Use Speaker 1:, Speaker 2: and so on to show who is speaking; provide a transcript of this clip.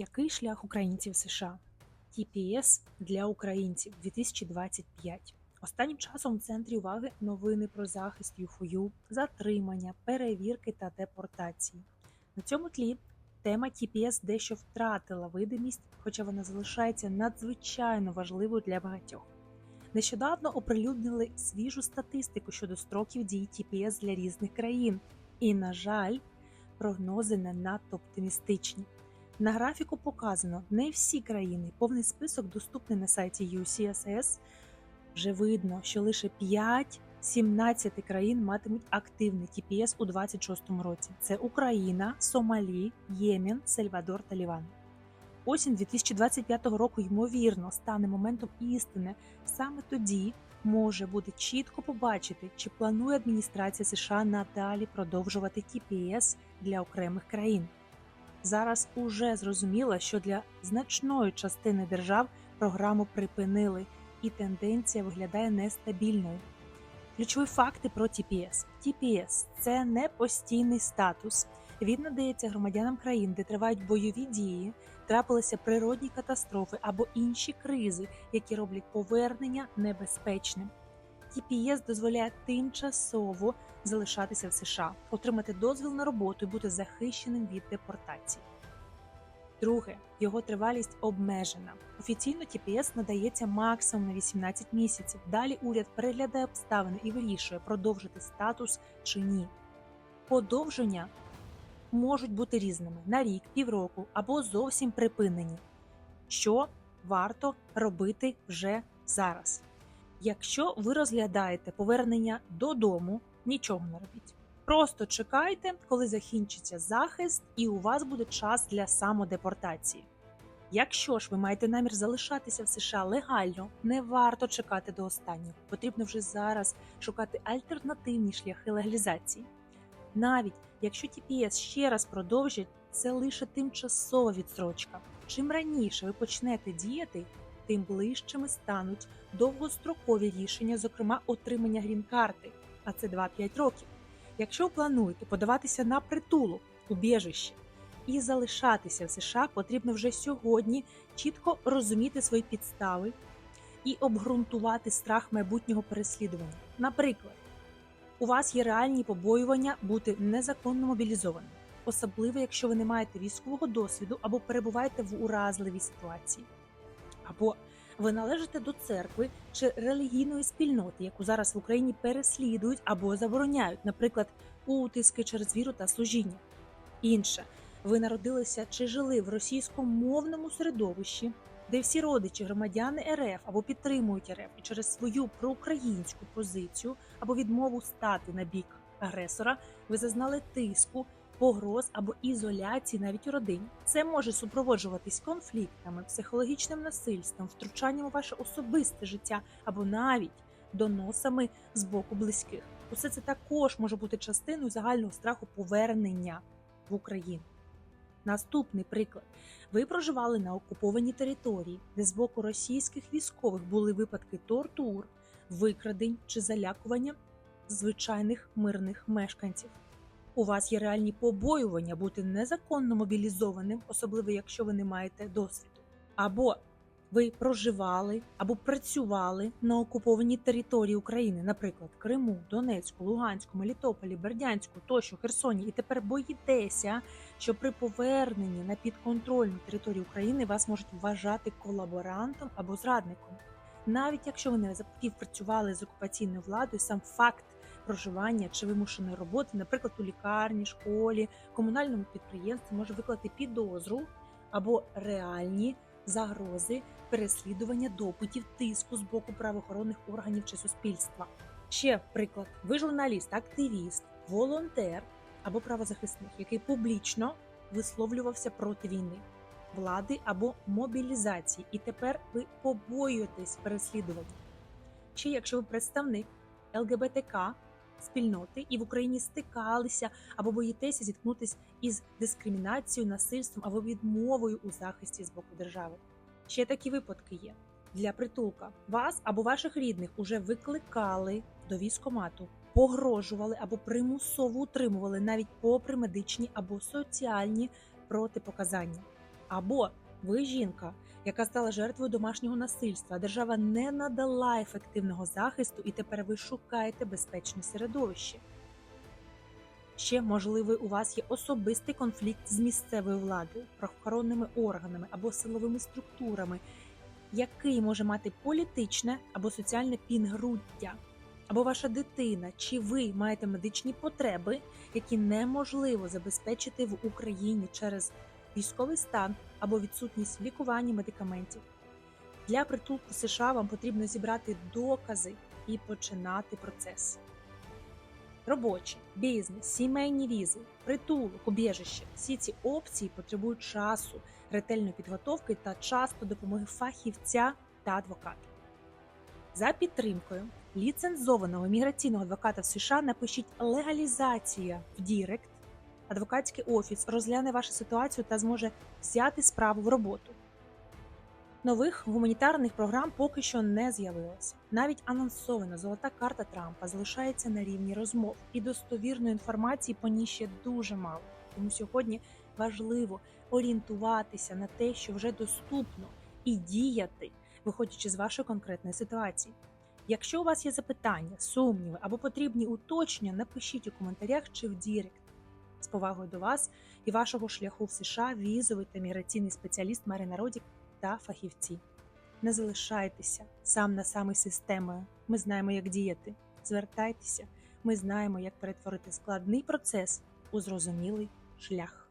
Speaker 1: Який шлях українців США? TPS для українців 2025. Останнім часом в центрі уваги новини про захист ЮФОЮ, затримання, перевірки та депортації. На цьому тлі тема TPS дещо втратила видимість, хоча вона залишається надзвичайно важливою для багатьох. Нещодавно оприлюднили свіжу статистику щодо строків дії TPS для різних країн, і, на жаль, прогнози не надто оптимістичні. На графіку показано не всі країни. Повний список доступний на сайті UCSS. Вже видно, що лише 5 17 країн матимуть активний TPS у 26-му році. Це Україна, Сомалі, Ємен, Сальвадор та Ліван. Осінь 2025 року, ймовірно, стане моментом істини. Саме тоді може бути чітко побачити, чи планує адміністрація США надалі продовжувати TPS для окремих країн. Зараз уже зрозуміло, що для значної частини держав програму припинили, і тенденція виглядає нестабільною. Ключові факти про TPS. TPS – це не постійний статус. Він надається громадянам країн, де тривають бойові дії, трапилися природні катастрофи або інші кризи, які роблять повернення небезпечним. TPS дозволяє тимчасово залишатися в США, отримати дозвіл на роботу і бути захищеним від депортації. Друге, його тривалість обмежена. Офіційно TPS надається максимум на 18 місяців. Далі уряд переглядає обставини і вирішує, продовжити статус чи ні. Подовження можуть бути різними на рік, півроку або зовсім припинені, що варто робити вже зараз. Якщо ви розглядаєте повернення додому, нічого не робіть. Просто чекайте, коли закінчиться захист, і у вас буде час для самодепортації. Якщо ж ви маєте намір залишатися в США легально, не варто чекати до останнього. Потрібно вже зараз шукати альтернативні шляхи легалізації. Навіть якщо TPS ще раз продовжать, це лише тимчасова відстрочка. Чим раніше ви почнете діяти, тим ближчими стануть довгострокові рішення, зокрема отримання грін-карти, а це 2-5 років. Якщо плануєте подаватися на притулок, убіжище і залишатися в США, потрібно вже сьогодні чітко розуміти свої підстави і обґрунтувати страх майбутнього переслідування. Наприклад, у вас є реальні побоювання бути незаконно мобілізованим, особливо якщо ви не маєте військового досвіду або перебуваєте в уразливій ситуації, або ви належите до церкви чи релігійної спільноти, яку зараз в Україні переслідують або забороняють, наприклад, утиски через віру та служіння. Інше, ви народилися чи жили в російськомовному середовищі, де всі родичі громадяни РФ або підтримують РФ і через свою проукраїнську позицію або відмову стати на бік агресора, ви зазнали тиску погроз або ізоляції навіть у родині. Це може супроводжуватись конфліктами, психологічним насильством, втручанням у ваше особисте життя або навіть доносами з боку близьких. Усе це також може бути частиною загального страху повернення в Україну. Наступний приклад: ви проживали на окупованій території, де з боку російських військових були випадки тортур, викрадень чи залякування звичайних мирних мешканців у вас є реальні побоювання бути незаконно мобілізованим, особливо якщо ви не маєте досвіду, або ви проживали або працювали на окупованій території України, наприклад, Криму, Донецьку, Луганську, Мелітополі, Бердянську, тощо Херсоні, і тепер боїтеся, що при поверненні на підконтрольну територію України вас можуть вважати колаборантом або зрадником. Навіть якщо ви не співпрацювали з окупаційною владою, сам факт проживання чи вимушеної роботи, наприклад, у лікарні, школі, комунальному підприємстві може виклати підозру або реальні загрози переслідування допитів тиску з боку правоохоронних органів чи суспільства. Ще приклад: ви журналіст, активіст, волонтер або правозахисник, який публічно висловлювався проти війни, влади або мобілізації, і тепер ви побоюєтесь переслідування. Чи якщо ви представник ЛГБТК спільноти і в Україні стикалися або боїтеся зіткнутися із дискримінацією, насильством або відмовою у захисті з боку держави. Ще такі випадки є. Для притулка вас або ваших рідних уже викликали до військомату, погрожували або примусово утримували навіть попри медичні або соціальні протипоказання. Або ви жінка, яка стала жертвою домашнього насильства, держава не надала ефективного захисту, і тепер ви шукаєте безпечне середовище. Ще можливий у вас є особистий конфлікт з місцевою владою, правоохоронними органами або силовими структурами, який може мати політичне або соціальне підґрунтя, або ваша дитина, чи ви маєте медичні потреби, які неможливо забезпечити в Україні через військовий стан або відсутність лікування медикаментів. Для притулку США вам потрібно зібрати докази і починати процес. Робочі, бізнес, сімейні візи, притулок, убіжище – всі ці опції потребують часу, ретельної підготовки та часто допомоги фахівця та адвоката. За підтримкою ліцензованого міграційного адвоката в США напишіть легалізація в Дірект. Адвокатський офіс розгляне вашу ситуацію та зможе взяти справу в роботу. Нових гуманітарних програм поки що не з'явилося. Навіть анонсована золота карта Трампа залишається на рівні розмов, і достовірної інформації по ній ще дуже мало. Тому сьогодні важливо орієнтуватися на те, що вже доступно, і діяти, виходячи з вашої конкретної ситуації. Якщо у вас є запитання, сумніви або потрібні уточнення, напишіть у коментарях чи в Дірект. З повагою до вас і вашого шляху в США візовий та міграційний спеціаліст Марина Родік та фахівці. Не залишайтеся сам на сам системою. Ми знаємо, як діяти. Звертайтеся, ми знаємо, як перетворити складний процес у зрозумілий шлях.